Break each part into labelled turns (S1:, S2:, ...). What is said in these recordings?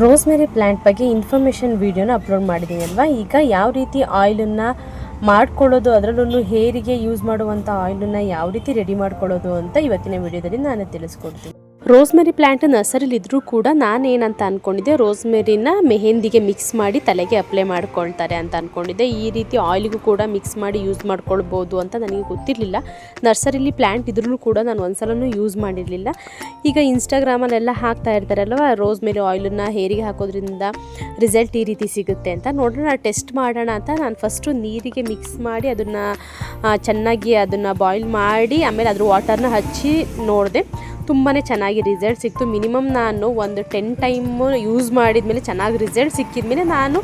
S1: Rosemary plant ಬಗ್ಗೆ information ವಿಡಿಯೋನ upload ಮಾಡಿದ್ದೀನಿ ಅಲ್ವಾ? ಈಗ ಯಾವ ರೀತಿ ಆಯಿಲನ್ನು ಮಾಡ್ಕೊಳ್ಳೋದು ಅದರಲ್ಲೂ ಹೇರಿಗೆ ಯೂಸ್ ಮಾಡುವಂಥ ಆಯಿಲನ್ನು ಯಾವ ರೀತಿ ರೆಡಿ ಮಾಡ್ಕೊಳ್ಳೋದು ಅಂತ ಇವತ್ತಿನ ವಿಡಿಯೋದಲ್ಲಿ ನಾನು ತಿಳಿಸ್ಕೊಡ್ತೀನಿ. ರೋಸ್ಮೆರಿ ಪ್ಲ್ಯಾಂಟ್ ನರ್ಸರಿಲಿ ಇದ್ರೂ ಕೂಡ ನಾನೇನಂತ ಅಂದ್ಕೊಂಡಿದ್ದೆ ರೋಸ್ಮೆರಿನ ಮೆಹೆಂದಿಗೆ ಮಿಕ್ಸ್ ಮಾಡಿ ತಲೆಗೆ ಅಪ್ಲೈ ಮಾಡ್ಕೊಳ್ತಾರೆ ಅಂತ ಅಂದ್ಕೊಂಡಿದ್ದೆ ಈ ರೀತಿ ಆಯಿಲ್ಗೂ ಕೂಡ ಮಿಕ್ಸ್ ಮಾಡಿ ಯೂಸ್ ಮಾಡ್ಕೊಳ್ಬೋದು ಅಂತ ನನಗೆ ಗೊತ್ತಿರಲಿಲ್ಲ. ನರ್ಸರಿಲಿ ಪ್ಲ್ಯಾಂಟ್ ಇದ್ರೂ ಕೂಡ ನಾನು ಒಂದ್ಸಲನೂ ಯೂಸ್ ಮಾಡಿರಲಿಲ್ಲ. ಈಗ ಇನ್ಸ್ಟಾಗ್ರಾಮಲ್ಲೆಲ್ಲ ಹಾಕ್ತಾ ಇರ್ತಾರಲ್ವ, ರೋಸ್ಮೆರಿ ಆಯಿಲನ್ನು ಹೇರಿಗೆ ಹಾಕೋದ್ರಿಂದ ರಿಸಲ್ಟ್ ಈ ರೀತಿ ಸಿಗುತ್ತೆ ಅಂತ. ನೋಡೋಣ, ಟೆಸ್ಟ್ ಮಾಡೋಣ ಅಂತ ನಾನು ಫಸ್ಟು ನೀರಿಗೆ ಮಿಕ್ಸ್ ಮಾಡಿ ಅದನ್ನು ಚೆನ್ನಾಗಿ ಅದನ್ನು ಬಾಯ್ಲ್ ಮಾಡಿ ಆಮೇಲೆ ಅದ್ರ ವಾಟರ್ನ ಹಚ್ಚಿ ನೋಡಿದೆ. ತುಂಬಾ ಚೆನ್ನಾಗಿ ರಿಸಲ್ಟ್ ಸಿಕ್ತು. ಮಿನಿಮಮ್ ನಾನು ಒಂದು ಟೆನ್ ಟೈಮು ಯೂಸ್ ಮಾಡಿದ ಮೇಲೆ ಚೆನ್ನಾಗಿ ರಿಸಲ್ಟ್ ಸಿಕ್ಕಿದ ಮೇಲೆ ನಾನು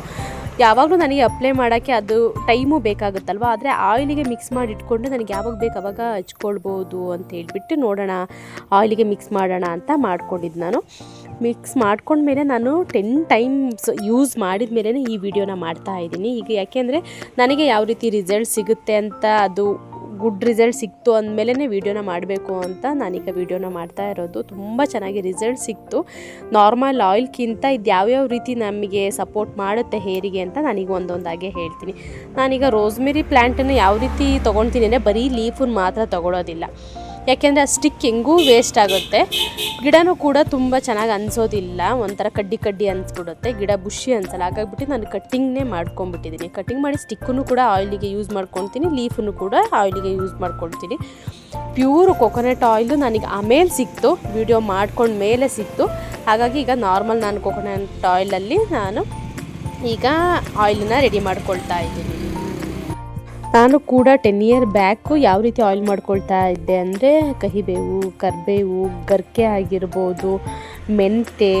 S1: ಯಾವಾಗಲೂ ನನಗೆ ಅಪ್ಲೈ ಮಾಡೋಕ್ಕೆ ಅದು ಟೈಮು ಬೇಕಾಗುತ್ತಲ್ವ? ಆದರೆ ಆಯಿಲಿಗೆ ಮಿಕ್ಸ್ ಮಾಡಿ ಇಟ್ಕೊಂಡು ನನಗೆ ಯಾವಾಗ ಬೇಕು ಅವಾಗ ಹಚ್ಕೊಳ್ಬೋದು ಅಂತ ಹೇಳಿಬಿಟ್ಟು ನೋಡೋಣ ಆಯಿಲಿಗೆ ಮಿಕ್ಸ್ ಮಾಡೋಣ ಅಂತ ಮಾಡ್ಕೊಂಡಿದ್ದು ನಾನು. ಮಿಕ್ಸ್ ಮಾಡ್ಕೊಂಡ್ಮೇಲೆ ನಾನು ಟೆನ್ ಟೈಮ್ಸ್ ಯೂಸ್ ಮಾಡಿದ ಮೇಲೇ ಈ ವಿಡಿಯೋನ ಮಾಡ್ತಾ ಇದ್ದೀನಿ. ಈಗ ಯಾಕೆಂದರೆ ನನಗೆ ಯಾವ ರೀತಿ ರಿಸಲ್ಟ್ ಸಿಗುತ್ತೆ ಅಂತ ಅದು ಗುಡ್ ರಿಸಲ್ಟ್ ಸಿಕ್ತು ಅಂದಮೇಲೆ ವೀಡಿಯೋನ ಮಾಡಬೇಕು ಅಂತ ನಾನೀಗ ವೀಡಿಯೋನ ಮಾಡ್ತಾ ಇರೋದು. ತುಂಬ ಚೆನ್ನಾಗಿ ರಿಸಲ್ಟ್ ಸಿಕ್ತು. ನಾರ್ಮಲ್ ಆಯಿಲ್ಗಿಂತ ಇದು ಯಾವ್ಯಾವ ರೀತಿ ನಮಗೆ ಸಪೋರ್ಟ್ ಮಾಡುತ್ತೆ ಹೇರಿಗೆ ಅಂತ ನಾನೀಗ ಒಂದೊಂದಾಗೆ ಹೇಳ್ತೀನಿ. ನಾನೀಗ ರೋಸ್ಮೆರಿ ಪ್ಲ್ಯಾಂಟನ್ನು ಯಾವ ರೀತಿ ತೊಗೊಳ್ತೀನಿ ಅಂದರೆ ಬರೀ ಲೀಫನ್ನು ಮಾತ್ರ ತೊಗೊಳೋದಿಲ್ಲ. ಯಾಕೆಂದರೆ ಆ ಸ್ಟಿಕ್ ಹೆಂಗೂ ವೇಸ್ಟ್ ಆಗುತ್ತೆ. ಗಿಡನೂ ಕೂಡ ತುಂಬ ಚೆನ್ನಾಗಿ ಅನಿಸೋದಿಲ್ಲ. ಒಂಥರ ಕಡ್ಡಿ ಕಡ್ಡಿ ಅನಿಸ್ಬಿಡುತ್ತೆ. ಗಿಡ ಬುಷಿ ಅನ್ಸಲ್ಲ. ಹಾಗಾಗ್ಬಿಟ್ಟು ನಾನು ಕಟ್ಟಿಂಗ್ನೇ ಮಾಡ್ಕೊಂಬಿಟ್ಟಿದ್ದೀನಿ ಕಟ್ಟಿಂಗ್ ಮಾಡಿ ಸ್ಟಿಕ್ಕನ್ನು ಕೂಡ ಆಯಿಲಿಗೆ ಯೂಸ್ ಮಾಡ್ಕೊತೀನಿ. ಲೀಫನ್ನು ಕೂಡ ಆಯಿಲಿಗೆ ಯೂಸ್ ಮಾಡ್ಕೊಳ್ತೀನಿ ಪ್ಯೂರ್ ಕೊಕೊನಟ್ ಆಯಿಲು ನನಗೆ ಆಮೇಲೆ ಸಿಕ್ತು. ವಿಡಿಯೋ ಮಾಡ್ಕೊಂಡು ಮೇಲೆ ಸಿಕ್ತು. ಹಾಗಾಗಿ ಈಗ ನಾರ್ಮಲ್ ನಾನು ಕೊಕೊನಟ್ ಆಯಿಲಲ್ಲಿ ನಾನು ಈಗ ಆಯಿಲನ್ನ ರೆಡಿ ಮಾಡ್ಕೊಳ್ತಾ ಇದ್ದೀನಿ. ನಾನು ಕೂಡ ಟೆನ್ ಇಯರ್ ಬ್ಯಾಕು ಯಾವ ರೀತಿ ಆಯಿಲ್ ಮಾಡ್ಕೊಳ್ತಾ ಇದ್ದೆ ಅಂದರೆ ಕಹಿಬೇವು, ಕರಿಬೇವು, ಗರ್ಕೆ ಆಗಿರ್ಬೋದು ಮೆಂತೆ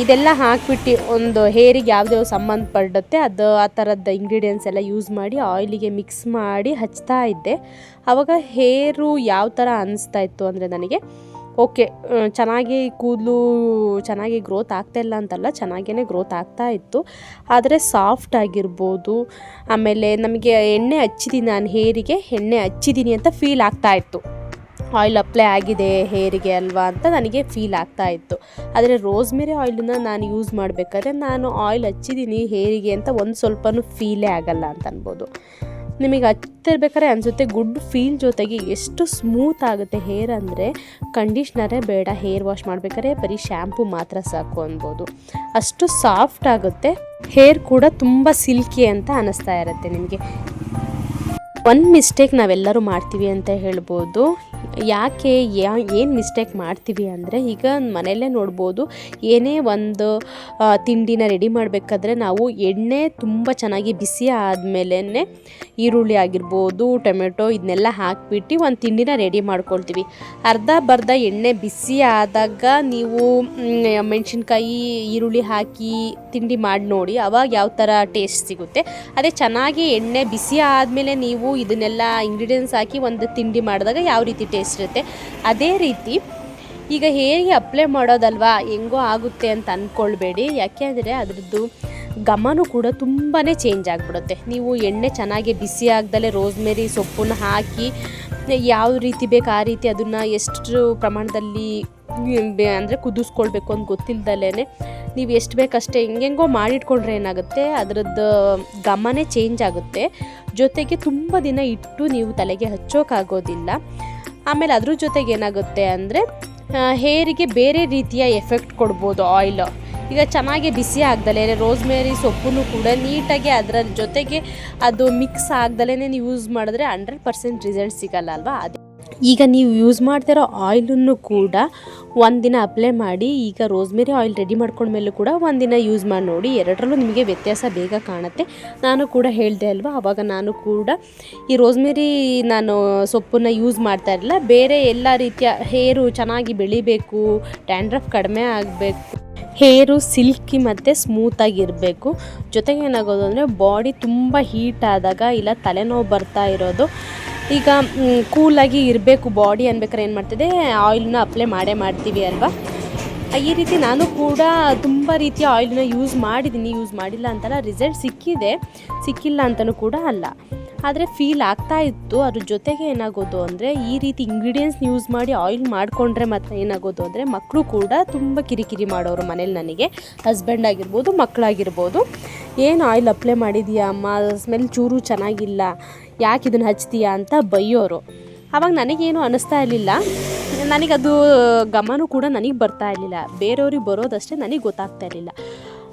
S1: ಇದೆಲ್ಲ ಹಾಕಿಬಿಟ್ಟು ಒಂದು ಹೇರಿಗೆ ಯಾವುದೇ ಸಂಬಂಧಪಡುತ್ತೆ ಅದು, ಆ ಥರದ ಇಂಗ್ರೀಡಿಯೆಂಟ್ಸ್ ಎಲ್ಲ ಯೂಸ್ ಮಾಡಿ ಆಯಿಲಿಗೆ ಮಿಕ್ಸ್ ಮಾಡಿ ಹಚ್ತಾ ಇದ್ದೆ. ಆವಾಗ ಹೇರು ಯಾವ ಥರ ಅನಿಸ್ತಾ ಇತ್ತು ಅಂದರೆ ನನಗೆ ಓಕೆ ಚೆನ್ನಾಗಿ ಕೂದಲು ಚೆನ್ನಾಗಿ ಗ್ರೋತ್ ಆಗ್ತಾ ಇಲ್ಲ ಅಂತಲ್ಲ ಚೆನ್ನಾಗೇ ಗ್ರೋತ್ ಆಗ್ತಾ ಇತ್ತು. ಆದರೆ ಸಾಫ್ಟ್ ಆಗಿರ್ಬೋದು, ಆಮೇಲೆ ನಮಗೆ ಎಣ್ಣೆ ಹಚ್ಚಿದ್ದೀನಿ ನಾನು ಹೇರಿಗೆ, ಎಣ್ಣೆ ಹಚ್ಚಿದ್ದೀನಿ ಅಂತ ಫೀಲ್ ಆಗ್ತಾ ಇತ್ತು. ಆಯಿಲ್ ಅಪ್ಲೈ ಆಗಿದೆ ಹೇರಿಗೆ ಅಲ್ವಾ ಅಂತ ನನಗೆ ಫೀಲ್ ಆಗ್ತಾ ಇತ್ತು. ಆದರೆ ರೋಸ್ಮೆರಿ ಆಯಿಲನ್ನ ನಾನು ಯೂಸ್ ಮಾಡಬೇಕಾದ್ರೆ ನಾನು ಆಯಿಲ್ ಹಚ್ಚಿದ್ದೀನಿ ಹೇರಿಗೆ ಅಂತ ಒಂದು ಸ್ವಲ್ಪನೂ ಫೀಲೇ ಆಗಲ್ಲ ಅಂತ ಅನ್ಬೋದು. ನಿಮಗೆ ಹಚ್ತಿರ್ಬೇಕಾದ್ರೆ ಅನಿಸುತ್ತೆ ಗುಡ್ ಫೀಲ್ ಜೊತೆಗೆ ಎಷ್ಟು ಸ್ಮೂತ್ ಆಗುತ್ತೆ ಹೇರ್ ಅಂದರೆ ಕಂಡೀಷ್ನರೇ ಬೇಡ ಹೇರ್ ವಾಶ್ ಮಾಡಬೇಕಾದ್ರೆ ಬರೀ ಶ್ಯಾಂಪು ಮಾತ್ರ ಸಾಕು ಅನ್ಬೋದು. ಅಷ್ಟು ಸಾಫ್ಟ್ ಆಗುತ್ತೆ ಹೇರ್ ಕೂಡ ತುಂಬ ಸಿಲ್ಕಿ ಅಂತ ಅನ್ನಿಸ್ತಾ ಇರುತ್ತೆ ನಿಮಗೆ. ಒಂದು ಮಿಸ್ಟೇಕ್ ನಾವೆಲ್ಲರೂ ಮಾಡ್ತೀವಿ ಅಂತ ಹೇಳ್ಬೋದು. ಯಾಕೆ ಯಾ, ಏನು ಮಿಸ್ಟೇಕ್ ಮಾಡ್ತೀವಿ ಅಂದರೆ ಈಗ ಮನೆಯಲ್ಲೇ ನೋಡ್ಬೋದು, ಏನೇ ಒಂದು ತಿಂಡಿನ ರೆಡಿ ಮಾಡಬೇಕಾದ್ರೆ ನಾವು ಎಣ್ಣೆ ತುಂಬ ಚೆನ್ನಾಗಿ ಬಿಸಿ ಆದಮೇಲೆ ಈರುಳ್ಳಿ ಆಗಿರ್ಬೋದು, ಟೊಮೆಟೊ ಇದನ್ನೆಲ್ಲ ಹಾಕಿಬಿಟ್ಟು ಒಂದು ತಿಂಡಿನ ರೆಡಿ ಮಾಡ್ಕೊಳ್ತೀವಿ. ಅರ್ಧ ಬರ್ಧ ಎಣ್ಣೆ ಬಿಸಿ ಆದಾಗ ನೀವು ಮೆಣಸಿನ್ಕಾಯಿ, ಈರುಳ್ಳಿ ಹಾಕಿ ತಿಂಡಿ ಮಾಡಿ ನೋಡಿ, ಅವಾಗ ಯಾವ ಥರ ಟೇಸ್ಟ್ ಸಿಗುತ್ತೆ. ಅದೇ ಚೆನ್ನಾಗಿ ಎಣ್ಣೆ ಬಿಸಿ ಆದಮೇಲೆ ನೀವು ಇದನ್ನೆಲ್ಲ ಇಂಗ್ರೀಡಿಯೆಂಟ್ಸ್ ಹಾಕಿ ಒಂದು ತಿಂಡಿ ಮಾಡಿದಾಗ ಯಾವ ರೀತಿ ಟೇಸ್ಟ್ ಇರುತ್ತೆ? ಅದೇ ರೀತಿ ಈಗ ಹೇಗೆ ಅಪ್ಲೈ ಮಾಡೋದಲ್ವಾ? ಹೆಂಗೋ ಆಗುತ್ತೆ ಅಂತ ಅಂದ್ಕೊಳ್ಬೇಡಿ ಯಾಕೆ ಅಂದರೆ ಅದರದ್ದು ಘಮನೂ ಕೂಡ ತುಂಬಾ ಚೇಂಜ್ ಆಗಿಬಿಡುತ್ತೆ. ನೀವು ಎಣ್ಣೆ ಚೆನ್ನಾಗಿ ಬಿಸಿ ಆಗದಲ್ಲೇ ರೋಸ್ಮೆರಿ ಸೊಪ್ಪನ್ನು ಹಾಕಿ ಯಾವ ರೀತಿ ಬೇಕು ಆ ರೀತಿ ಅದನ್ನು ಎಷ್ಟು ಪ್ರಮಾಣದಲ್ಲಿ ಅಂದರೆ ಕುದಿಸ್ಕೊಳ್ಬೇಕು ಅಂತ ಗೊತ್ತಿಲ್ದಲೇ ನೀವು ಎಷ್ಟು ಬೇಕಷ್ಟೇ ಹೆಂಗೆಂಗೋ ಮಾಡಿಟ್ಕೊಂಡ್ರೆ ಏನಾಗುತ್ತೆ? ಅದರದ್ದು ಘಮನೇ ಚೇಂಜ್ ಆಗುತ್ತೆ. ಜೊತೆಗೆ ತುಂಬ ದಿನ ಇಟ್ಟು ನೀವು ತಲೆಗೆ ಹಚ್ಚೋಕ್ಕಾಗೋದಿಲ್ಲ ಆಮೇಲೆ ಅದ್ರ ಜೊತೆಗೆ ಏನಾಗುತ್ತೆ ಅಂದರೆ ಹೇರಿಗೆ ಬೇರೆ ರೀತಿಯ ಎಫೆಕ್ಟ್ ಕೊಡ್ಬೋದು ಆಯಿಲ್ ಈಗ ಚೆನ್ನಾಗಿ ಬಿಸಿ ಆಗ್ದಲೇ ರೋಸ್ಮೇರಿ ಸೊಪ್ಪು ಕೂಡ ನೀಟಾಗಿ ಅದರ ಜೊತೆಗೆ ಅದು ಮಿಕ್ಸ್ ಆಗ್ದಲೇ ಯೂಸ್ ಮಾಡಿದ್ರೆ ಹಂಡ್ರೆಡ್ ಪರ್ಸೆಂಟ್ ರಿಸಲ್ಟ್ ಸಿಗಲ್ಲ ಅಲ್ವಾ? ಅದೇ ಈಗ ನೀವು ಯೂಸ್ ಮಾಡ್ತಿರೋ ಆಯಿಲನ್ನು ಕೂಡ ಒಂದಿನ ಅಪ್ಲೈ ಮಾಡಿ, ಈಗ ರೋಸ್ಮೆರಿ ಆಯಿಲ್ ರೆಡಿ ಮಾಡ್ಕೊಂಡ್ಮೇಲೂ ಕೂಡ ಒಂದಿನ ಯೂಸ್ ಮಾಡಿ ನೋಡಿ, ಎರಡರಲ್ಲೂ ನಿಮಗೆ ವ್ಯತ್ಯಾಸ ಬೇಗ ಕಾಣುತ್ತೆ. ನಾನು ಕೂಡ ಹೇಳಿದೆ ಅಲ್ವಾ ಆವಾಗ ನಾನು ಕೂಡ ಈ ರೋಸ್ಮೆರಿ ನಾನು ಸೊಪ್ಪನ್ನು ಯೂಸ್ ಮಾಡ್ತಾ ಇರಲಿಲ್ಲ. ಬೇರೆ ಎಲ್ಲ ರೀತಿಯ ಹೇರು ಚೆನ್ನಾಗಿ ಬೆಳಿಬೇಕು ಡ್ಯಾಂಡ್ರಫ್ ಕಡಿಮೆ ಆಗಬೇಕು ಹೇರು ಸಿಲ್ಕಿ ಮತ್ತು ಸ್ಮೂತಾಗಿರಬೇಕು ಜೊತೆಗೆ ಏನಾಗೋದು ಅಂದರೆ ಬಾಡಿ ತುಂಬ ಹೀಟ್ ಆದಾಗ, ಇಲ್ಲ ತಲೆನೋವು ಬರ್ತಾ ಇರೋದು ಈಗ ಕೂಲಾಗಿ ಇರಬೇಕು ಬಾಡಿ ಅನ್ಬೇಕಾದ್ರೆ ಏನು ಮಾಡ್ತಿದೆ ಆಯಿಲ್ನ ಅಪ್ಲೈ ಮಾಡೇ ಮಾಡ್ತೀವಿ ಅಲ್ವಾ? ಈ ರೀತಿ ನಾನು ಕೂಡ ತುಂಬ ರೀತಿಯ ಆಯಿಲ್ನ ಯೂಸ್ ಮಾಡಿದ್ದೀನಿ ಯೂಸ್ ಮಾಡಿಲ್ಲ ಅಂತಲ್ಲ ರಿಸಲ್ಟ್ ಸಿಕ್ಕಿದೆ. ಸಿಕ್ಕಿಲ್ಲ ಅಂತಲೂ ಕೂಡ ಅಲ್ಲ. ಆದರೆ ಫೀಲ್ ಆಗ್ತಾ ಇತ್ತು. ಅದ್ರ ಜೊತೆಗೆ ಏನಾಗೋದು ಅಂದರೆ, ಈ ರೀತಿ ಇಂಗ್ರೀಡಿಯೆಂಟ್ಸ್ ಯೂಸ್ ಮಾಡಿ ಆಯಿಲ್ ಮಾಡಿಕೊಂಡ್ರೆ ಮತ್ತು ಏನಾಗೋದು ಅಂದರೆ ಮಕ್ಕಳು ಕೂಡ ತುಂಬ ಕಿರಿಕಿರಿ ಮಾಡೋರು ಮನೇಲಿ ನನಗೆ. ಹಸ್ಬೆಂಡ್ ಆಗಿರ್ಬೋದು ಮಕ್ಕಳಾಗಿರ್ಬೋದು ಏನು ಆಯಿಲ್ ಅಪ್ಲೈ ಮಾಡಿದೀಯಾ ಅಮ್ಮ? ಸ್ಮೆಲ್ ಚೂರು ಚೆನ್ನಾಗಿಲ್ಲ. ಯಾಕೆ ಇದನ್ನು ಹಚ್ತೀಯಾ ಅಂತ ಬೈಯೋರು. ಆವಾಗ ನನಗೇನು ಅನ್ನಿಸ್ತಾ ಇರಲಿಲ್ಲ. ನನಗದು ಗಮನ ಕೂಡ ನನಗೆ ಬರ್ತಾ ಇರಲಿಲ್ಲ. ಬೇರೆಯವ್ರಿಗೆ ಬರೋದಷ್ಟೇ ನನಗೆ ಗೊತ್ತಾಗ್ತಾ ಇರಲಿಲ್ಲ.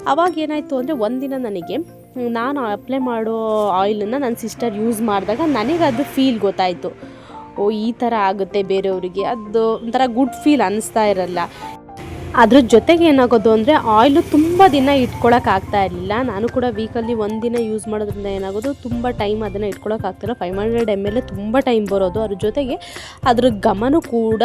S1: ಅವಾಗ ಏನಾಯಿತು ಅಂದರೆ ಒಂದಿನ ನನಗೆ, ನಾನು ಅಪ್ಲೈ ಮಾಡೋ ಆಯಿಲನ್ನು ನನ್ನ ಸಿಸ್ಟರ್ ಯೂಸ್ ಮಾಡಿದಾಗ ನನಗೆ ಅದು ಫೀಲ್ ಗೊತ್ತಾಯಿತು. ಓ, ಈ ಥರ ಆಗುತ್ತೆ ಬೇರೆಯವರಿಗೆ. ಅದು ಒಂಥರ ಗುಡ್ ಫೀಲ್ ಅನ್ನಿಸ್ತಾ ಇರಲ್ಲ. ಅದ್ರ ಜೊತೆಗೆ ಏನಾಗೋದು ಅಂದರೆ ಆಯಿಲು ತುಂಬ ದಿನ ಇಟ್ಕೊಳಕ್ಕೆ ಆಗ್ತಾ ಇರಲಿಲ್ಲ. ನಾನು ಕೂಡ ವೀಕಲ್ಲಿ ಒಂದಿನ ಯೂಸ್ ಮಾಡೋದ್ರಿಂದ ಏನಾಗೋದು, ತುಂಬ ಟೈಮ್ ಅದನ್ನು ಇಟ್ಕೊಳಕ್ಕೆ ಆಗ್ತಿಲ್ಲ. ಫೈವ್ ಹಂಡ್ರೆಡ್ ಎಂ ಎಲ್ ತುಂಬ ಟೈಮ್ ಬರೋದು. ಅದ್ರ ಜೊತೆಗೆ ಅದ್ರ ಗಮನ ಕೂಡ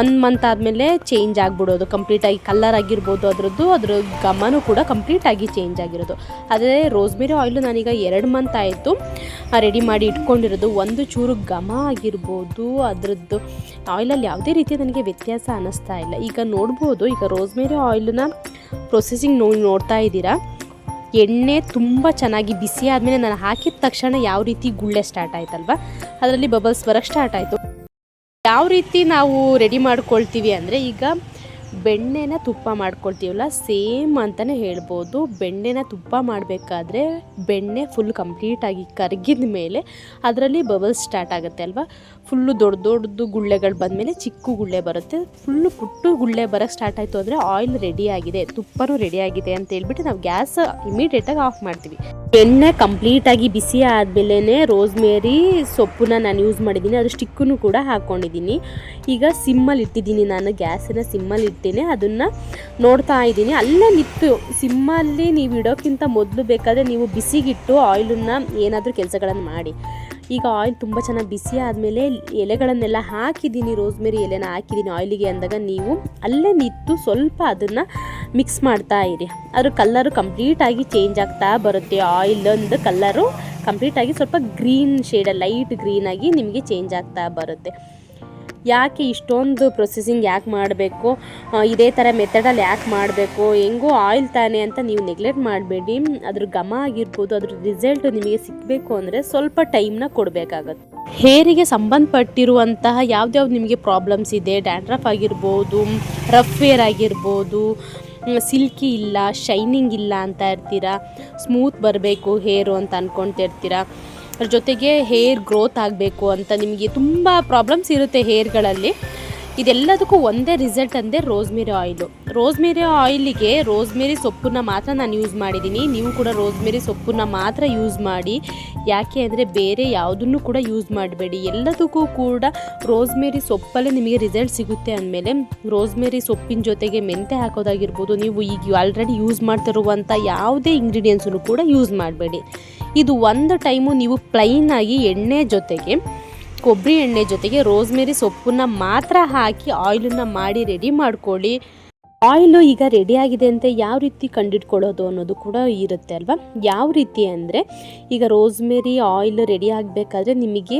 S1: ಒನ್ ಮಂತ್ ಆದಮೇಲೆ ಚೇಂಜ್ ಆಗಿಬಿಡೋದು. ಕಂಪ್ಲೀಟಾಗಿ ಕಲರ್ ಆಗಿರ್ಬೋದು ಅದರದ್ದು, ಅದ್ರ ಗಮನ ಕೂಡ ಕಂಪ್ಲೀಟಾಗಿ ಚೇಂಜ್ ಆಗಿರೋದು. ಅದೇ ರೋಸ್ಮೆರಿ ಆಯಿಲು ನಾನೀಗ ಎರಡು ಮಂತ್ ಆಯಿತು. ರೆಡಿ ಮಾಡಿ ಇಟ್ಕೊಂಡಿರೋದು. ಒಂದು ಚೂರು ಘಮ ಆಗಿರ್ಬೋದು. ಅದರದ್ದು ಆಯಿಲಲ್ಲಿ ಯಾವುದೇ ರೀತಿ ನನಗೆ ವ್ಯತ್ಯಾಸ ಅನ್ನಿಸ್ತಾ ಇಲ್ಲ. ಈಗ ನೋಡ್ಬೋದು ಈಗ ರೋಸ್ಮೇರಿ ಆಯಿಲನ್ನ ಪ್ರೊಸೆಸಿಂಗ್ ನೋಡಿ ನೋಡ್ತಾ ಇದ್ದೀರಾ? ಎಣ್ಣೆ ತುಂಬ ಚೆನ್ನಾಗಿ ಬಿಸಿ ಆದಮೇಲೆ ನಾನು ಹಾಕಿದ ತಕ್ಷಣ ಯಾವ ರೀತಿ ಗುಳ್ಳೆ ಸ್ಟಾರ್ಟ್ ಆಯ್ತಲ್ವ? ಅದರಲ್ಲಿ ಬಬಲ್ಸ್ ಬರೋಕ್ಕೆ ಸ್ಟಾರ್ಟ್ ಆಯಿತು. ಯಾವ ರೀತಿ ನಾವು ರೆಡಿ ಮಾಡ್ಕೊಳ್ತೀವಿ ಅಂದರೆ ಈಗ ಬೆಣ್ಣೆನ ತುಪ್ಪ ಮಾಡ್ಕೊಳ್ತೀವಲ್ಲ, ಸೇಮ್ ಅಂತಲೇ ಹೇಳ್ಬೋದು. ಬೆಣ್ಣೆನ ತುಪ್ಪ ಮಾಡಬೇಕಾದ್ರೆ ಬೆಣ್ಣೆ ಫುಲ್ ಕಂಪ್ಲೀಟಾಗಿ ಕರಗಿದ ಮೇಲೆ ಅದರಲ್ಲಿ ಬಬಲ್ಸ್ ಸ್ಟಾರ್ಟ್ ಆಗುತ್ತೆ ಅಲ್ವಾ? ಫುಲ್ಲು ದೊಡ್ಡ ದೊಡ್ಡದು ಗುಳ್ಳೆಗಳು ಬಂದಮೇಲೆ ಚಿಕ್ಕ ಗುಳ್ಳೆ ಬರುತ್ತೆ. ಫುಲ್ಲು ಪುಟ್ಟು ಗುಳ್ಳೆ ಬರೋಕ್ಕೆ ಸ್ಟಾರ್ಟ್ ಆಯಿತು ಅಂದರೆ ಆಯಿಲ್ ರೆಡಿ ಆಗಿದೆ, ತುಪ್ಪನೂ ರೆಡಿ ಆಗಿದೆ ಅಂತ ಹೇಳ್ಬಿಟ್ಟು ನಾವು ಗ್ಯಾಸ್ ಇಮಿಡಿಯೇಟಾಗಿ ಆಫ್ ಮಾಡ್ತೀವಿ. ಬೆಣ್ಣೆ ಕಂಪ್ಲೀಟಾಗಿ ಬಿಸಿ ಆದಮೇಲೆ ರೋಸ್ಮೇರಿ ಸೊಪ್ಪನ್ನ ನಾನು ಯೂಸ್ ಮಾಡಿದ್ದೀನಿ ಅದು ಸ್ಟಿಕ್ಕನ್ನು ಕೂಡ ಹಾಕ್ಕೊಂಡಿದ್ದೀನಿ ಈಗ ಸಿಮ್ಮಲ್ಲಿ ಇಟ್ಟಿದ್ದೀನಿ ನಾನು ಗ್ಯಾಸನ್ನು ಸಿಮ್ಮಲ್ಲಿ ಇಟ್ಟೇನೆ ಅದನ್ನು ನೋಡ್ತಾ ಇದ್ದೀನಿ. ಅಲ್ಲೇ ನಿಂತು, ಸಿಮ್ಮಲ್ಲಿ ನೀವು ಇಡೋಕ್ಕಿಂತ ಮೊದಲು ಬೇಕಾದರೆ ನೀವು ಬಿಸಿಗಿಟ್ಟು ಆಯಿಲನ್ನು ಏನಾದರೂ ಕೆಲಸಗಳನ್ನು ಮಾಡಿ. ಈಗ ಆಯಿಲ್ ತುಂಬ ಚೆನ್ನಾಗಿ ಬಿಸಿ ಆದಮೇಲೆ ಎಲೆಗಳನ್ನೆಲ್ಲ ಹಾಕಿದ್ದೀನಿ, ರೋಸ್ಮೆರಿ ಎಲೆನ ಹಾಕಿದ್ದೀನಿ ಆಯಿಲಿಗೆ ಅಂದಾಗ ನೀವು ಅಲ್ಲೇ ನಿಂತು ಸ್ವಲ್ಪ ಅದನ್ನು ಮಿಕ್ಸ್ ಮಾಡ್ತಾ ಇರಿ. ಅದ್ರ ಕಲ್ಲರು ಕಂಪ್ಲೀಟಾಗಿ ಚೇಂಜ್ ಆಗ್ತಾ ಬರುತ್ತೆ. ಆಯಿಲೊಂದು ಕಲ್ಲರು ಕಂಪ್ಲೀಟಾಗಿ ಸ್ವಲ್ಪ ಗ್ರೀನ್ ಶೇಡ್, ಲೈಟ್ ಗ್ರೀನಾಗಿ ನಿಮಗೆ ಚೇಂಜ್ ಆಗ್ತಾ ಬರುತ್ತೆ. ಯಾಕೆ ಇಷ್ಟೊಂದು ಪ್ರೊಸೆಸಿಂಗ್ ಯಾಕೆ ಮಾಡಬೇಕು? ಇದೇ ಥರ ಮೆಥಡಲ್ಲಿ ಯಾಕೆ ಮಾಡಬೇಕು? ಹೆಂಗೋ ಆಯಿಲ್ ತಾನೆ ಅಂತ ನೀವು ನೆಗ್ಲೆಕ್ಟ್ ಮಾಡಬೇಡಿ. ಅದ್ರ ಘಮ ಆಗಿರ್ಬೋದು, ಅದ್ರ ರಿಸಲ್ಟ್ ನಿಮಗೆ ಸಿಗಬೇಕು ಅಂದರೆ ಸ್ವಲ್ಪ ಟೈಮ್ನ ಕೊಡಬೇಕಾಗತ್ತೆ. ಹೇರಿಗೆ ಸಂಬಂಧಪಟ್ಟಿರುವಂತಹ ಯಾವ್ದ್ಯಾವ್ದು ನಿಮಗೆ ಪ್ರಾಬ್ಲಮ್ಸ್ ಇದೆ? ಡ್ಯಾಂಡ್ರಫ್ ಆಗಿರ್ಬೋದು ರಫ್ ವೇರ್ ಆಗಿರ್ಬೋದು ಸಿಲ್ಕಿ ಇಲ್ಲ ಶೈನಿಂಗ್ ಇಲ್ಲ ಅಂತ ಇರ್ತೀರಾ? ಸ್ಮೂತ್ ಬರಬೇಕು ಹೇರು ಅಂತ ಅಂದ್ಕೊಳ್ತಿರ್ತೀರಾ ಜೊತೆಗೆ ಹೇರ್ ಗ್ರೋತ್ ಆಗಬೇಕು ಅಂತ ನಿಮಗೆ ತುಂಬ ಪ್ರಾಬ್ಲಮ್ಸ್ ಇರುತ್ತೆ ಹೇರ್ಗಳಲ್ಲಿ. ಇದೆಲ್ಲದಕ್ಕೂ ಒಂದೇ ರಿಸಲ್ಟ್ ಅಂದರೆ ರೋಸ್ಮೇರಿ ಆಯಿಲು ರೋಸ್ಮೇರಿ ಆಯಿಲಿಗೆ ರೋಸ್ಮೇರಿ ಸೊಪ್ಪನ್ನ ಮಾತ್ರ ನಾನು ಯೂಸ್ ಮಾಡಿದ್ದೀನಿ. ನೀವು ಕೂಡ ರೋಸ್ಮೇರಿ ಸೊಪ್ಪನ್ನ ಮಾತ್ರ ಯೂಸ್ ಮಾಡಿ. ಯಾಕೆ ಅಂದರೆ ಬೇರೆ ಯಾವುದನ್ನು ಕೂಡ ಯೂಸ್ ಮಾಡಬೇಡಿ. ಎಲ್ಲದಕ್ಕೂ ಕೂಡ ರೋಸ್ಮೇರಿ ಸೊಪ್ಪಲ್ಲೇ ನಿಮಗೆ ರಿಸಲ್ಟ್ ಸಿಗುತ್ತೆ ಅಂದಮೇಲೆ ರೋಸ್ಮೇರಿ ಸೊಪ್ಪಿನ ಜೊತೆಗೆ ಮೆಂತೆ ಹಾಕೋದಾಗಿರ್ಬೋದು, ನೀವು ಈಗ ಆಲ್ರೆಡಿ ಯೂಸ್ ಮಾಡ್ತಿರುವಂಥ ಯಾವುದೇ ಇಂಗ್ರೀಡಿಯೆಂಟ್ಸನ್ನು ಕೂಡ ಯೂಸ್ ಮಾಡಬೇಡಿ. ಇದು ಒಂದು ಟೈಮು ನೀವು ಪ್ಲೈನಾಗಿ ಎಣ್ಣೆ ಜೊತೆಗೆ, ಕೊಬ್ಬರಿ ಎಣ್ಣೆ ಜೊತೆಗೆ ರೋಸ್ಮೇರಿ ಸೊಪ್ಪನ್ನ ಮಾತ್ರ ಹಾಕಿ ಆಯಿಲನ್ನು ಮಾಡಿ ರೆಡಿ ಮಾಡ್ಕೊಳ್ಳಿ. ಆಯಿಲು ಈಗ ರೆಡಿ ಆಗಿದೆ ಅಂತ ಯಾವ ರೀತಿ ಕಂಡಿಟ್ಕೊಳ್ಳೋದು ಅನ್ನೋದು ಕೂಡ ಇರುತ್ತೆ ಅಲ್ವಾ? ಯಾವ ರೀತಿ ಅಂದರೆ ಈಗ ರೋಸ್ಮೇರಿ ಆಯಿಲ್ ರೆಡಿ ಆಗಬೇಕಾದ್ರೆ ನಿಮಗೆ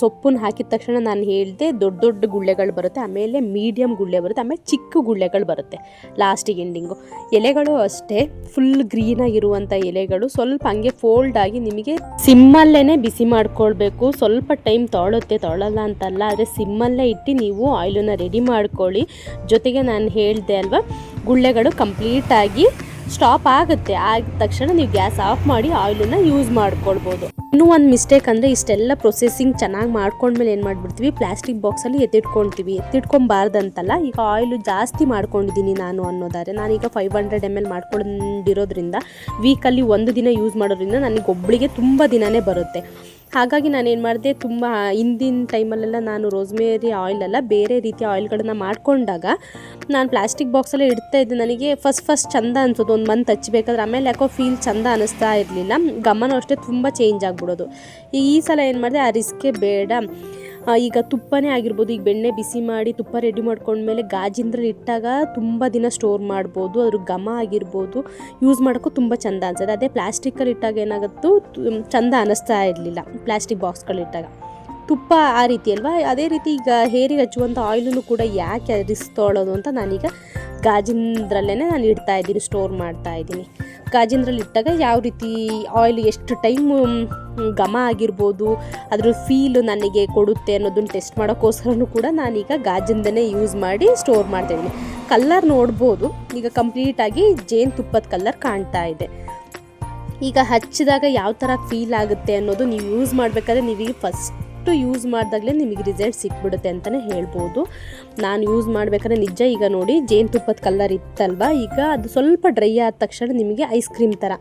S1: ಸೊಪ್ಪನ್ನು ಹಾಕಿದ ತಕ್ಷಣ ನಾನು ಹೇಳಿದೆ ದೊಡ್ಡ ದೊಡ್ಡ ಗುಳ್ಳೆಗಳು ಬರುತ್ತೆ, ಆಮೇಲೆ ಮೀಡಿಯಮ್ ಗುಳ್ಳೆ ಬರುತ್ತೆ, ಆಮೇಲೆ ಚಿಕ್ಕ ಗುಳ್ಳೆಗಳು ಬರುತ್ತೆ ಲಾಸ್ಟಿಗೆ ಎಂಡಿಂಗು ಎಲೆಗಳು ಅಷ್ಟೇ ಫುಲ್ ಗ್ರೀನಾಗಿರುವಂಥ ಎಲೆಗಳು ಸ್ವಲ್ಪ ಹಂಗೆ ಫೋಲ್ಡ್ ಆಗಿ ನಿಮಗೆ ಸಿಮ್ಮಲ್ಲೇ ಬಿಸಿ ಮಾಡ್ಕೊಳ್ಬೇಕು. ಸ್ವಲ್ಪ ಟೈಮ್ ತೊಳುತ್ತೆ, ತೊಳಲ್ಲ ಅಂತಲ್ಲ, ಆದರೆ ಸಿಮ್ಮಲ್ಲೇ ಇಟ್ಟು ನೀವು ಆಯಿಲನ್ನು ರೆಡಿ ಮಾಡ್ಕೊಳ್ಳಿ. ಜೊತೆಗೆ ನಾನು ಹೇಳಿದೆ ಅಲ್ವಾ, ಗುಳ್ಳೆಗಳು ಕಂಪ್ಲೀಟಾಗಿ ಸ್ಟಾಪ್ ಆಗುತ್ತೆ. ಆದ ತಕ್ಷಣ ನೀವು ಗ್ಯಾಸ್ ಆಫ್ ಮಾಡಿ ಆಯಿಲನ್ನು ಯೂಸ್ ಮಾಡ್ಕೊಳ್ಬೋದು. ಇನ್ನೂ ಒಂದು ಮಿಸ್ಟೇಕ್ ಅಂದರೆ ಇಷ್ಟೆಲ್ಲ ಪ್ರೊಸೆಸಿಂಗ್ ಚೆನ್ನಾಗಿ ಮಾಡ್ಕೊಂಡ್ಮೇಲೆ ಏನು ಮಾಡಿಬಿಡ್ತೀವಿ? ಪ್ಲಾಸ್ಟಿಕ್ ಬಾಕ್ಸಲ್ಲಿ ಎತ್ತಿಟ್ಕೊಳ್ತೀವಿ. ಎತ್ತಿಟ್ಕೊಂಬಾರ್ದಂತಲ್ಲ ಈಗ ಆಯಿಲು ಜಾಸ್ತಿ ಮಾಡ್ಕೊಂಡಿದ್ದೀನಿ ನಾನು ಅನ್ನೋದಾದರೆ, ನಾನೀಗ ಫೈವ್ ಹಂಡ್ರೆಡ್ ಎಂ ಎಲ್ ಮಾಡ್ಕೊಂಡಿರೋದ್ರಿಂದ ವೀಕಲ್ಲಿ ಒಂದು ದಿನ ಯೂಸ್ ಮಾಡೋದ್ರಿಂದ ನನಗೆ ಒಬ್ಬಳಿಗೆ ತುಂಬ ದಿನವೇ ಬರುತ್ತೆ. ಹಾಗಾಗಿ ನಾನು ಏನು ಮಾಡಿದೆ, ತುಂಬ ಹಿಂದಿನ ಟೈಮಲ್ಲೆಲ್ಲ ನಾನು ರೋಸ್ಮೇರಿ ಆಯಿಲೆಲ್ಲ ಬೇರೆ ರೀತಿಯ ಆಯಿಲ್ಗಳನ್ನು ಮಾಡಿಕೊಂಡಾಗ ನಾನು ಪ್ಲಾಸ್ಟಿಕ್ ಬಾಕ್ಸಲ್ಲೇ ಇಡ್ತಾ ಇದ್ದೆ. ನನಗೆ ಫಸ್ಟ್ ಫಸ್ಟ್ ಚಂದ ಅನ್ಸೋದು ಒಂದು ಮಂತ್ ಹಚ್ಚಬೇಕಾದ್ರೆ ಆಮೇಲೆ ಯಾಕೋ ಫೀಲ್ ಚಂದ ಅನ್ನಿಸ್ತಾ ಇರಲಿಲ್ಲ. ಗಮನ ಅಷ್ಟೇ ತುಂಬ ಚೇಂಜ್ ಆಗಿಬಿಡೋದು. ಈ ಸಲ ಏನು ಮಾಡಿದೆ, ಆ ರಿಸ್ಕೇ ಬೇಡ. ಈಗ ತುಪ್ಪನೇ ಆಗಿರ್ಬೋದು. ಈಗ ಬೆಣ್ಣೆ ಬಿಸಿ ಮಾಡಿ ತುಪ್ಪ ರೆಡಿ ಮಾಡ್ಕೊಂಡ್ಮೇಲೆ ಗಾಜಿಂದ್ರಲ್ಲಿ ಇಟ್ಟಾಗ ತುಂಬ ದಿನ ಸ್ಟೋರ್ ಮಾಡ್ಬೋದು. ಅದ್ರ ಘಮ ಆಗಿರ್ಬೋದು. ಯೂಸ್ ಮಾಡೋಕ್ಕೂ ತುಂಬ ಚಂದ ಅನ್ಸುತ್ತೆ. ಅದೇ ಪ್ಲಾಸ್ಟಿಕ್ಕಲ್ಲಿ ಇಟ್ಟಾಗ ಏನಾಗುತ್ತೋ ಚಂದ ಅನ್ನಿಸ್ತಾ ಇರಲಿಲ್ಲ. ಪ್ಲಾಸ್ಟಿಕ್ ಬಾಕ್ಸ್ಗಳಿಟ್ಟಾಗ ತುಪ್ಪ ಆ ರೀತಿ ಅಲ್ವಾ? ಅದೇ ರೀತಿ ಈಗ ಹೇರಿಗೆ ಹಚ್ಚುವಂಥ ಆಯಿಲನ್ನು ಕೂಡ ಯಾಕೆ ರಿಸ್ಕ್ ತೊಗೊಳ್ಳೋದು ಅಂತ ನಾನೀಗ ಗಾಜಿಂದ್ರಲ್ಲೇ ನಾನು ಇಡ್ತಾ ಇದ್ದೀನಿ ಸ್ಟೋರ್ ಮಾಡ್ತಾ ಇದ್ದೀನಿ. ಗಾಜಿಂದ್ರಲ್ಲಿ ಇಟ್ಟಾಗ ಯಾವ ರೀತಿ ಆಯಿಲ್ ಎಷ್ಟು ಟೈಮ್ ಘಮ ಆಗಿರ್ಬೋದು ಅದ್ರ ಫೀಲು ನನಗೆ ಕೊಡುತ್ತೆ ಅನ್ನೋದನ್ನ ಟೆಸ್ಟ್ ಮಾಡೋಕ್ಕೋಸ್ಕರನೂ ಕೂಡ ನಾನೀಗ ಗಾಜಿಂದನೇ ಯೂಸ್ ಮಾಡಿ ಸ್ಟೋರ್ ಮಾಡ್ತಾಯಿದ್ದೀನಿ ಕಲ್ಲರ್ ನೋಡ್ಬೋದು, ಈಗ ಕಂಪ್ಲೀಟಾಗಿ ಜೇನುತುಪ್ಪದ ಕಲ್ಲರ್ ಕಾಣ್ತಾ ಇದೆ. ಈಗ ಹಚ್ಚಿದಾಗ ಯಾವ ಥರ ಫೀಲ್ ಆಗುತ್ತೆ ಅನ್ನೋದು ನೀವು ಯೂಸ್ ಮಾಡಬೇಕಾದ್ರೆ ನೀವೀಗ ಫಸ್ಟ್ ಯೂಸ್ ಮಾಡಿದಾಗಲೇ ನಿಮಗೆ ರಿಸಲ್ಟ್ ಸಿಕ್ಬಿಡುತ್ತೆ ಅಂತಲೇ ಹೇಳ್ಬೋದು. ನಾನು ಯೂಸ್ ಮಾಡಬೇಕಾದ್ರೆ ನಿಜ ಈಗ ನೋಡಿ ಜೇನುತುಪ್ಪದ ಕಲ್ಲರ್ ಇತ್ತಲ್ವ? ಈಗ ಅದು ಸ್ವಲ್ಪ ಡ್ರೈ ಆದ ತಕ್ಷಣ ನಿಮಗೆ ಐಸ್ ಕ್ರೀಮ್ ಥರ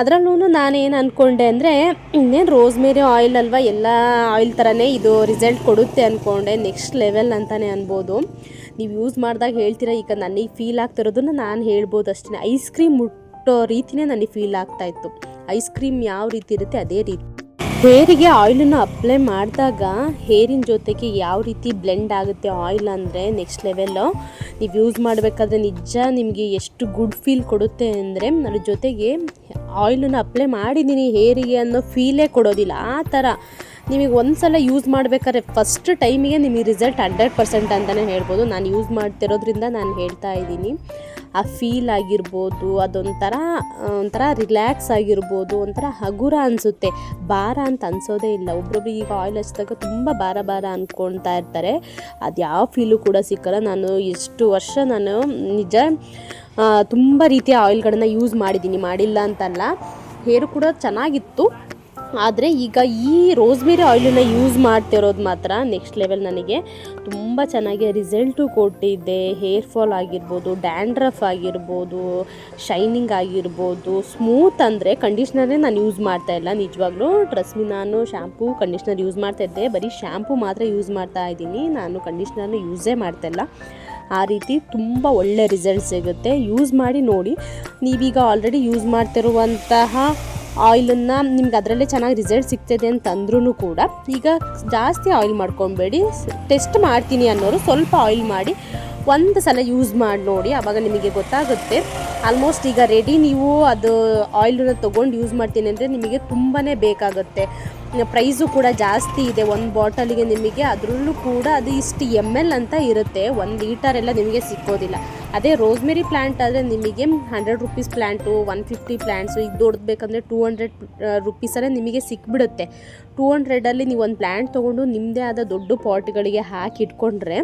S1: ಅದರಲ್ಲೂ ನಾನೇನು ಅಂದ್ಕೊಂಡೆ ಅಂದರೆ, ಇನ್ನೇನು ರೋಸ್ಮೇರಿ ಆಯಿಲ್ ಅಲ್ವಾ ಎಲ್ಲ ಆಯಿಲ್ ಥರನೇ ಇದು ರಿಸಲ್ಟ್ ಕೊಡುತ್ತೆ ಅಂದ್ಕೊಂಡೆ ನೆಕ್ಸ್ಟ್ ಲೆವೆಲ್ ಅಂತಲೇ ಅನ್ಬೋದು. ನೀವು ಯೂಸ್ ಮಾಡಿದಾಗ ಹೇಳ್ತೀರಾ? ಈಗ ನನಗೆ ಫೀಲ್ ಆಗ್ತಿರೋದನ್ನು ನಾನು ಹೇಳ್ಬೋದು ಅಷ್ಟೇ ಐಸ್ ಕ್ರೀಮ್ ಮುಟ್ಟೋ ರೀತಿನೇ ನನಗೆ ಫೀಲ್ ಆಗ್ತಾಯಿತ್ತು ಐಸ್ ಕ್ರೀಮ್ ಯಾವ ರೀತಿ ಇರುತ್ತೆ ಅದೇ ರೀತಿ. ಹೇರಿಗೆ ಆಯಿಲನ್ನು ಅಪ್ಲೈ ಮಾಡಿದಾಗ ಹೇರಿನ ಜೊತೆಗೆ ಯಾವ ರೀತಿ ಬ್ಲೆಂಡ್ ಆಗುತ್ತೆ ಆಯಿಲ್ ಅಂದರೆ ನೆಕ್ಸ್ಟ್ ಲೆವೆಲ್ಲು ನೀವು ಯೂಸ್ ಮಾಡಬೇಕಾದ್ರೆ ನಿಜ ನಿಮಗೆ ಎಷ್ಟು ಗುಡ್ ಫೀಲ್ ಕೊಡುತ್ತೆ ಅಂದರೆ ಅದ್ರ ಜೊತೆಗೆ ಆಯಿಲನ್ನು ಅಪ್ಲೈ ಮಾಡಿದ್ದೀನಿ ಹೇರಿಗೆ ಅನ್ನೋ ಫೀಲೇ ಕೊಡೋದಿಲ್ಲ. ಆ ಥರ ನಿಮಗೆ ಒಂದು ಸಲ ಯೂಸ್ ಮಾಡಬೇಕಾದ್ರೆ ಫಸ್ಟ್ ಟೈಮಿಗೆ ನಿಮಗೆ ರಿಸಲ್ಟ್ ಹಂಡ್ರೆಡ್ ಪರ್ಸೆಂಟ್ ಅಂತಲೇ ಹೇಳ್ಬೋದು. ನಾನು ಯೂಸ್ ಮಾಡ್ತಿರೋದ್ರಿಂದ ನಾನು ಹೇಳ್ತಾ ಇದ್ದೀನಿ. ಆ ಫೀಲ್ ಆಗಿರ್ಬೋದು, ಅದೊಂಥರ ಒಂಥರ ರಿಲ್ಯಾಕ್ಸ್ ಆಗಿರ್ಬೋದು, ಒಂಥರ ಹಗುರ ಅನಿಸುತ್ತೆ. ಭಾರ ಅಂತ ಅನಿಸೋದೇ ಇಲ್ಲ. ಒಬ್ರೊಬ್ರು ಈಗ ಆಯಿಲ್ ಹಚ್ಚಿದಾಗ ತುಂಬ ಭಾರ ಭಾರ ಅಂದ್ಕೊಳ್ತಾ ಇರ್ತಾರೆ. ಅದು ಯಾವ ಫೀಲು ಕೂಡ ಸಿಕ್ಕಲ್ಲ. ನಾನು ಎಷ್ಟು ವರ್ಷ ನಾನು ನಿಜ ತುಂಬ ರೀತಿಯ ಆಯಿಲ್ಗಳನ್ನು ಯೂಸ್ ಮಾಡಿದ್ದೀನಿ. ಮಾಡಿಲ್ಲ ಅಂತಲ್ಲ. ಹೇರು ಕೂಡ ಚೆನ್ನಾಗಿತ್ತು. ಆದರೆ ಈಗ ಈ ರೋಸ್ಮೇರಿ ಆಯಿಲನ್ನು ಯೂಸ್ ಮಾಡ್ತಿರೋದು ಮಾತ್ರ ನೆಕ್ಸ್ಟ್ ಲೆವೆಲ್ ನನಗೆ. ತುಂಬ ಚೆನ್ನಾಗಿ ರಿಸಲ್ಟು ಕೊಟ್ಟಿದ್ದೆ ಹೇರ್ ಫಾಲ್ ಆಗಿರ್ಬೋದು, ಡ್ಯಾಂಡ್ರಫ್ ಆಗಿರ್ಬೋದು, ಶೈನಿಂಗ್ ಆಗಿರ್ಬೋದು. ಸ್ಮೂತ್ ಅಂದರೆ ಕಂಡೀಷ್ನರೇ ನಾನು ಯೂಸ್ ಮಾಡ್ತಾ ಇಲ್ಲ ನಿಜವಾಗ್ಲೂ. ಟ್ರಸ್ಮಿ ನಾನು ಶ್ಯಾಂಪು, ಕಂಡೀಷ್ನರ್ ಯೂಸ್ ಮಾಡ್ತಾ ಇದ್ದೆ. ಬರೀ ಶ್ಯಾಂಪು ಮಾತ್ರ ಯೂಸ್ ಮಾಡ್ತಾ ಇದ್ದೀನಿ. ನಾನು ಕಂಡೀಷ್ನರ್ನ ಯೂಸೇ ಮಾಡ್ತಾ ಇಲ್ಲ. ಆ ರೀತಿ ತುಂಬ ಒಳ್ಳೆ ರಿಸಲ್ಟ್ ಸಿಗುತ್ತೆ. ಯೂಸ್ ಮಾಡಿ ನೋಡಿ. ನೀವೀಗ ಆಲ್ರೆಡಿ ಯೂಸ್ ಮಾಡ್ತಿರುವಂತಹ ಆಯಿಲನ್ನು ನಿಮ್ಗೆ ಅದರಲ್ಲೇ ಚೆನ್ನಾಗಿ ರಿಸಲ್ಟ್ ಸಿಗ್ತದೆ ಅಂತಂದ್ರೂ ಕೂಡ ಈಗ ಜಾಸ್ತಿ ಆಯಿಲ್ ಮಾಡ್ಕೊಬೇಡಿ. ಟೆಸ್ಟ್ ಮಾಡ್ತೀನಿ ಅನ್ನೋರು ಸ್ವಲ್ಪ ಆಯಿಲ್ ಮಾಡಿ ಒಂದು ಸಲ ಯೂಸ್ ಮಾಡಿ ನೋಡಿ ಆವಾಗ ನಿಮಗೆ ಗೊತ್ತಾಗುತ್ತೆ. ಆಲ್ಮೋಸ್ಟ್ ಈಗ ರೆಡಿ ನೀವು ಅದು ಆಯಿಲನ್ನು ತೊಗೊಂಡು ಯೂಸ್ ಮಾಡ್ತೀನಿ ಅಂದರೆ ನಿಮಗೆ ತುಂಬಾ ಬೇಕಾಗುತ್ತೆ. ಪ್ರೈಸು ಕೂಡ ಜಾಸ್ತಿ ಇದೆ. ಒಂದು ಬಾಟಲಿಗೆ ನಿಮಗೆ ಅದರಲ್ಲೂ ಕೂಡ ಅದು ಇಷ್ಟು ಎಂ ಎಲ್ ಅಂತ ಇರುತ್ತೆ. ಒಂದು ಲೀಟರ್ ಎಲ್ಲ ನಿಮಗೆ ಸಿಕ್ಕೋದಿಲ್ಲ. ಅದೇ ರೋಸ್ಮೆರಿ ಪ್ಲ್ಯಾಂಟ್ ಆದರೆ ನಿಮಗೆ hundred rupees plant one fifty plants ಈಗ ದೊಡ್ಡದು ಬೇಕಂದರೆ ಟೂ ಹಂಡ್ರೆಡ್ ರುಪೀಸಲ್ಲೇ ನಿಮಗೆ ಸಿಕ್ಬಿಡುತ್ತೆ. ಟೂ ಹಂಡ್ರೆಡಲ್ಲಿ ನೀವು ಒಂದು ಪ್ಲ್ಯಾಂಟ್ ತೊಗೊಂಡು ನಿಮ್ಮದೇ ಆದ ದೊಡ್ಡ ಪಾಟ್ಗಳಿಗೆ ಹಾಕಿ ಇಟ್ಕೊಂಡ್ರೆ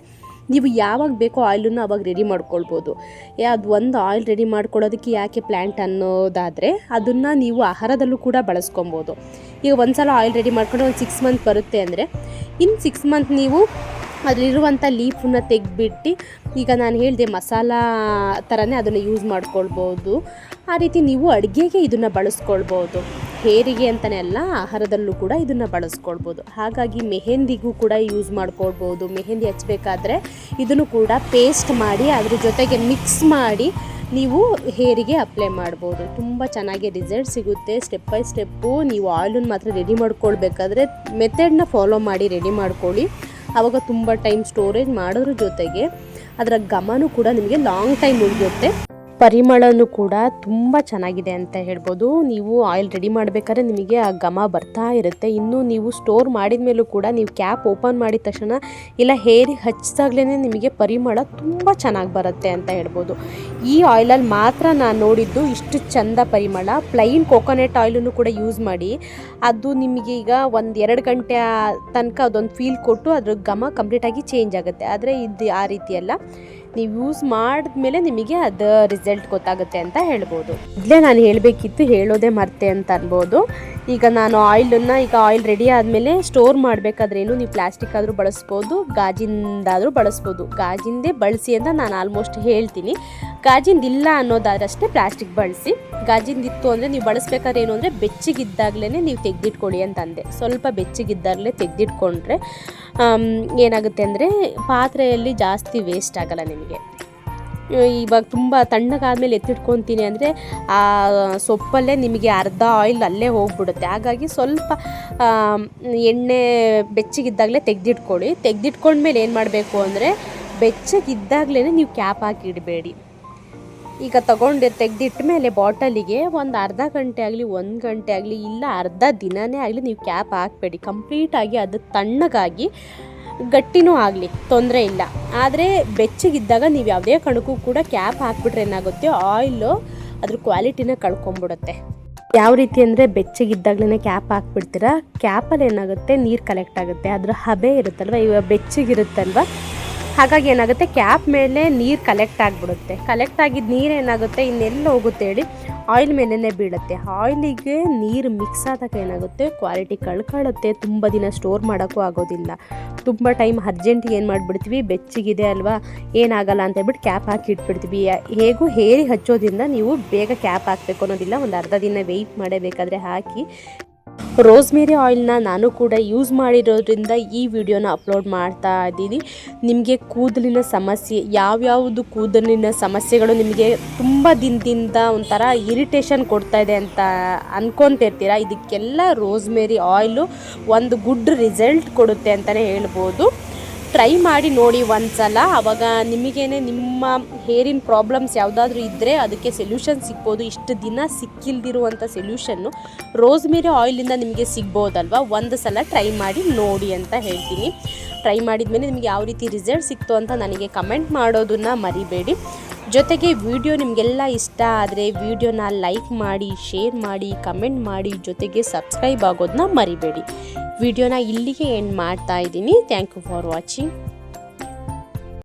S1: ನೀವು ಯಾವಾಗ ಬೇಕೋ ಆಯಿಲನ್ನು ಅವಾಗ ರೆಡಿ ಮಾಡ್ಕೊಳ್ಬೋದು. ಅದು ಒಂದು ಆಯಿಲ್ ರೆಡಿ ಮಾಡ್ಕೊಳ್ಳೋದಕ್ಕೆ ಯಾಕೆ ಪ್ಲ್ಯಾಂಟ್ ಅನ್ನೋದಾದರೆ ಅದನ್ನು ನೀವು ಆಹಾರದಲ್ಲೂ ಕೂಡ ಬಳಸ್ಕೊಬೋದು ಈಗ ಒಂದು ಸಲ ಆಯಿಲ್ ರೆಡಿ ಮಾಡ್ಕೊಂಡು ಒಂದು ಸಿಕ್ಸ್ ಮಂತ್ ಬರುತ್ತೆ ಅಂದರೆ ಇನ್ನು ಸಿಕ್ಸ್ ಮಂತ್ ನೀವು ಅದರಲ್ಲಿರುವಂಥ ಲೀಫನ್ನ ತೆಗೆದ್ಬಿಟ್ಟು, ಈಗ ನಾನು ಹೇಳಿದೆ ಮಸಾಲ ಥರನೇ ಅದನ್ನು ಯೂಸ್ ಮಾಡ್ಕೊಳ್ಬೋದು. ಆ ರೀತಿ ನೀವು ಅಡುಗೆಗೆ ಇದನ್ನು ಬಳಸ್ಕೊಳ್ಬೋದು. ಹೇರಿಗೆ ಅಂತಲೇ ಅಲ್ಲ, ಆಹಾರದಲ್ಲೂ ಕೂಡ ಇದನ್ನು ಬಳಸ್ಕೊಳ್ಬೋದು. ಹಾಗಾಗಿ ಮೆಹೆಂದಿಗೂ ಕೂಡ ಯೂಸ್ ಮಾಡ್ಕೊಳ್ಬೋದು. ಮೆಹೆಂದಿ ಹಚ್ಚಬೇಕಾದ್ರೆ ಇದನ್ನು ಕೂಡ ಪೇಸ್ಟ್ ಮಾಡಿ, ಅದ್ರ ಜೊತೆಗೆ ಮಿಕ್ಸ್ ಮಾಡಿ ನೀವು ಹೇರಿಗೆ ಅಪ್ಲೈ ಮಾಡ್ಬೋದು. ತುಂಬ ಚೆನ್ನಾಗಿ ರಿಸಲ್ಟ್ ಸಿಗುತ್ತೆ. ಸ್ಟೆಪ್ ಬೈ ಸ್ಟೆಪ್ಪು ನೀವು ಆಯಿಲನ್ನು ಮಾತ್ರ ರೆಡಿ ಮಾಡ್ಕೊಳ್ಬೇಕಾದ್ರೆ ಮೆಥಡ್ನ ಫಾಲೋ ಮಾಡಿ ರೆಡಿ ಮಾಡ್ಕೊಳ್ಳಿ. ಆವಾಗ ತುಂಬ ಟೈಮ್ ಸ್ಟೋರೇಜ್ ಮಾಡೋದ್ರ ಜೊತೆಗೆ ಅದರ ಘಮನೂ ಕೂಡ ನಿಮಗೆ ಲಾಂಗ್ ಟೈಮ್ ಉಳಿಯುತ್ತೆ. ಪರಿಮಳನೂ ಕೂಡ ತುಂಬ ಚೆನ್ನಾಗಿದೆ ಅಂತ ಹೇಳ್ಬೋದು. ನೀವು ಆಯಿಲ್ ರೆಡಿ ಮಾಡಬೇಕಾದ್ರೆ ನಿಮಗೆ ಆ ಘಮ ಬರ್ತಾ ಇರುತ್ತೆ. ಇನ್ನು ನೀವು ಸ್ಟೋರ್ ಮಾಡಿದ ಮೇಲೂ ಕೂಡ ನೀವು ಕ್ಯಾಪ್ ಓಪನ್ ಮಾಡಿದ ತಕ್ಷಣ ಇಲ್ಲ ಹೇರಿ ಹಚ್ಚಿದಾಗ್ಲೇ ನಿಮಗೆ ಪರಿಮಳ ತುಂಬ ಚೆನ್ನಾಗಿ ಬರುತ್ತೆ ಅಂತ ಹೇಳ್ಬೋದು. ಈ ಆಯಿಲಲ್ಲಿ ಮಾತ್ರ ನಾನು ನೋಡಿದ್ದು ಇಷ್ಟು ಚಂದ ಪರಿಮಳ. ಪ್ಲೈನ್ ಕೋಕೋನಟ್ ಆಯಿಲನ್ನು ಕೂಡ ಯೂಸ್ ಮಾಡಿ. ಅದು ನಿಮಗೆ ಈಗ ಒಂದು ಎರಡು ಗಂಟೆ ತನಕ ಅದೊಂದು ಫೀಲ್ ಕೊಟ್ಟು ಅದ್ರ ಘಮ ಕಂಪ್ಲೀಟಾಗಿ ಚೇಂಜ್ ಆಗುತ್ತೆ. ಆದರೆ ಇದು ಆ ರೀತಿ ಅಲ್ಲ. ನೀವು ಯೂಸ್ ಮಾಡಿದ್ಮೇಲೆ ನಿಮಗೆ ಅದು ರಿಸಲ್ಟ್ ಗೊತ್ತಾಗುತ್ತೆ ಅಂತ ಹೇಳ್ಬೋದು. ಇಲ್ಲೇ ನಾನು ಹೇಳಬೇಕಿತ್ತು, ಹೇಳೋದೇ ಮರ್ತೆ ಅಂತ ಅನ್ಬೋದು. ಈಗ ನಾನು ಆಯಿಲನ್ನು ಈಗ ಆಯಿಲ್ ರೆಡಿ ಆದಮೇಲೆ ಸ್ಟೋರ್ ಮಾಡಬೇಕಾದ್ರೇನು ನೀವು ಪ್ಲಾಸ್ಟಿಕ್ ಆದರೂ ಬಳಸ್ಬೋದು, ಗಾಜಿಂದಾದರೂ ಬಳಸ್ಬೋದು. ಗಾಜಿಂದೇ ಬಳಸಿ ಅಂತ ನಾನು ಆಲ್ಮೋಸ್ಟ್ ಹೇಳ್ತೀನಿ. ಗಾಜಿಂದಿಲ್ಲ ಅನ್ನೋದಾದ್ರಷ್ಟೇ ಪ್ಲಾಸ್ಟಿಕ್ ಬಳಸಿ. ಗಾಜಿಂದಿತ್ತು ಅಂದರೆ ನೀವು ಬಳಸ್ಬೇಕಾದ್ರೆ ಏನು ಅಂದರೆ ಬೆಚ್ಚಗಿದ್ದಾಗಲೇ ನೀವು ತೆಗೆದಿಟ್ಕೊಳ್ಳಿ ಅಂತ ಅಂದೆ ಸ್ವಲ್ಪ ಬೆಚ್ಚಗಿದ್ದಾಗಲೇ ತೆಗೆದಿಟ್ಕೊಂಡ್ರೆ ಏನಾಗುತ್ತೆ ಅಂದರೆ ಪಾತ್ರೆಯಲ್ಲಿ ಜಾಸ್ತಿ ವೇಸ್ಟ್ ಆಗಲ್ಲ ನಿಮಗೆ. ಇವಾಗ ತುಂಬ ತಣ್ಣಗಾದ್ಮೇಲೆ ಎತ್ತಿಟ್ಕೊತೀನಿ ಅಂದರೆ ಆ ಸೊಪ್ಪಲ್ಲೇ ನಿಮಗೆ ಅರ್ಧ ಆಯಿಲ್ ಅಲ್ಲೇ ಹೋಗ್ಬಿಡುತ್ತೆ. ಹಾಗಾಗಿ ಸ್ವಲ್ಪ ಎಣ್ಣೆ ಬೆಚ್ಚಗಿದ್ದಾಗಲೇ ತೆಗೆದಿಟ್ಕೊಳ್ಳಿ ತೆಗೆದಿಟ್ಕೊಂಡ್ಮೇಲೆ ಏನು ಮಾಡಬೇಕು ಅಂದರೆ ಬೆಚ್ಚಗಿದ್ದಾಗಲೇ ನೀವು ಕ್ಯಾಪ್ ಹಾಕಿ ಇಡಬೇಡಿ. ಈಗ ತಗೊಂಡು, ತೆಗೆದಿಟ್ಟ ಮೇಲೆ ಬಾಟಲಿಗೆ ಒಂದು ಅರ್ಧ ಗಂಟೆ ಆಗಲಿ, ಒಂದು ಗಂಟೆ ಆಗಲಿ, ಇಲ್ಲ ಅರ್ಧ ದಿನವೇ ಆಗಲಿ ನೀವು ಕ್ಯಾಪ್ ಹಾಕಬೇಡಿ. ಕಂಪ್ಲೀಟಾಗಿ ಅದು ತಣ್ಣಗಾಗಿ ಗಟ್ಟಿನೂ ಆಗಲಿ, ತೊಂದರೆ ಇಲ್ಲ. ಆದರೆ ಬೆಚ್ಚಗಿದ್ದಾಗ ನೀವು ಯಾವುದೇ ಕಣಕ್ಕೂ ಕೂಡ ಕ್ಯಾಪ್ ಹಾಕ್ಬಿಟ್ರೆ ಏನಾಗುತ್ತೆ? ಆಯಿಲು ಅದ್ರ ಕ್ವಾಲಿಟಿನ ಕಳ್ಕೊಂಬಿಡುತ್ತೆ. ಯಾವ ರೀತಿ ಅಂದರೆ ಬೆಚ್ಚಗಿದ್ದಾಗಲೇ ಕ್ಯಾಪ್ ಹಾಕ್ಬಿಡ್ತೀರಾ? ಕ್ಯಾಪಲ್ಲಿ ಏನಾಗುತ್ತೆ? ನೀರು ಕಲೆಕ್ಟ್ ಆಗುತ್ತೆ. ಅದರ ಹಬೆ ಇರುತ್ತಲ್ವ? ಇವಾಗ ಬೆಚ್ಚಗಿರುತ್ತಲ್ವ? ಹಾಗಾಗಿ ಏನಾಗುತ್ತೆ? ಕ್ಯಾಪ್ ಮೇಲೆ ನೀರು ಕಲೆಕ್ಟ್ ಆಗಿಬಿಡುತ್ತೆ. ಕಲೆಕ್ಟ್ ಆಗಿದ್ದ ನೀರು ಏನಾಗುತ್ತೆ? ಇನ್ನೆಲ್ಲ ಹೋಗುತ್ತೆ ಹೇಳಿ? ಆಯಿಲ್ ಮೇಲೇ ಬೀಳುತ್ತೆ. ಆಯಿಲಿಗೆ ನೀರು ಮಿಕ್ಸ್ ಆದಾಗ ಏನಾಗುತ್ತೆ? ಕ್ವಾಲಿಟಿ ಕಳ್ಕೊಳ್ಳುತ್ತೆ. ತುಂಬ ದಿನ ಸ್ಟೋರ್ ಮಾಡೋಕ್ಕೂ ಆಗೋದಿಲ್ಲ. ತುಂಬ ಟೈಮ್ ಅರ್ಜೆಂಟಿಗೆ ಏನು ಮಾಡಿಬಿಡ್ತೀವಿ? ಬೆಚ್ಚಗಿದೆ ಅಲ್ವಾ? ಏನಾಗಲ್ಲ ಅಂತ ಹೇಳ್ಬಿಟ್ಟು ಕ್ಯಾಪ್ ಹಾಕಿ ಇಟ್ಬಿಡ್ತೀವಿ. ಹೇಗೂ ಹೇರಿ ಹಚ್ಚೋದ್ರಿಂದ ನೀವು ಬೇಗ ಕ್ಯಾಪ್ ಹಾಕಬೇಕು ಅನ್ನೋದಿಲ್ಲ. ಒಂದು ಅರ್ಧ ದಿನ ವೆಯ್ಟ್ ಮಾಡಬೇಕಾದ್ರೆ ಹಾಕಿ ರೋಸ್ಮೇರಿ ಆಯಿಲ್ನ ನಾನು ಕೂಡ ಯೂಸ್ ಮಾಡಿರೋದ್ರಿಂದ ಈ ವಿಡಿಯೋನ ಅಪ್ಲೋಡ್ ಮಾಡ್ತಾ ಇದ್ದೀನಿ. ನಿಮಗೆ ಕೂದಲಿನ ಸಮಸ್ಯೆ, ಯಾವ್ಯಾವುದು ಕೂದಲಿನ ಸಮಸ್ಯೆಗಳು ನಿಮಗೆ ತುಂಬ ದಿನದಿಂದ ಒಂಥರ ಇರಿಟೇಷನ್ ಕೊಡ್ತಾ ಇದೆ ಅಂತ ಅಂದ್ಕೊತಿರ್ತೀರ ಇದಕ್ಕೆಲ್ಲ ರೋಸ್ಮೇರಿ ಆಯಿಲು ಒಂದು ಗುಡ್ ರಿಸಲ್ಟ್ ಕೊಡುತ್ತೆ ಅಂತಲೇ ಹೇಳ್ಬೋದು. ಟ್ರೈ ಮಾಡಿ ನೋಡಿ ಒಂದ್ಸಲ. ಅವಾಗ ನಿಮಗೇನೆ ನಿಮ್ಮ ಹೇರಿನ ಪ್ರಾಬ್ಲಮ್ಸ್ ಯಾವುದಾದ್ರೂ ಇದ್ದರೆ ಅದಕ್ಕೆ ಸೊಲ್ಯೂಷನ್ ಸಿಗ್ಬೋದು. ಇಷ್ಟು ದಿನ ಸಿಕ್ಕಿಲ್ದಿರುವಂಥ ಸೊಲ್ಯೂಷನ್ನು ರೋಸ್ಮೇರಿ ಆಯಿಲಿಂದ ನಿಮಗೆ ಸಿಗ್ಬೋದಲ್ವ? ಒಂದು ಸಲ ಟ್ರೈ ಮಾಡಿ ನೋಡಿ ಅಂತ ಹೇಳ್ತೀನಿ. ಟ್ರೈ ಮಾಡಿದ ಮೇಲೆ ನಿಮಗೆ ಯಾವ ರೀತಿ ರಿಸಲ್ಟ್ ಸಿಕ್ತು ಅಂತ ನನಗೆ ಕಮೆಂಟ್ ಮಾಡೋದನ್ನು ಮರಿಬೇಡಿ. ಜೊತೆಗೆ ವಿಡಿಯೋ ನಿಮಗೆಲ್ಲ ಇಷ್ಟ ಆದರೆ ವಿಡಿಯೋನ ಲೈಕ್ ಮಾಡಿ, ಶೇರ್ ಮಾಡಿ, ಕಮೆಂಟ್ ಮಾಡಿ, ಜೊತೆಗೆ ಸಬ್ಸ್ಕ್ರೈಬ್ ಆಗೋದನ್ನ ಮರಿಬೇಡಿ. ವಿಡಿಯೋನ ಇಲ್ಲಿಗೆ ಎಂಡ್ ಮಾಡ್ತಾ ಇದ್ದೀನಿ. Thank you for watching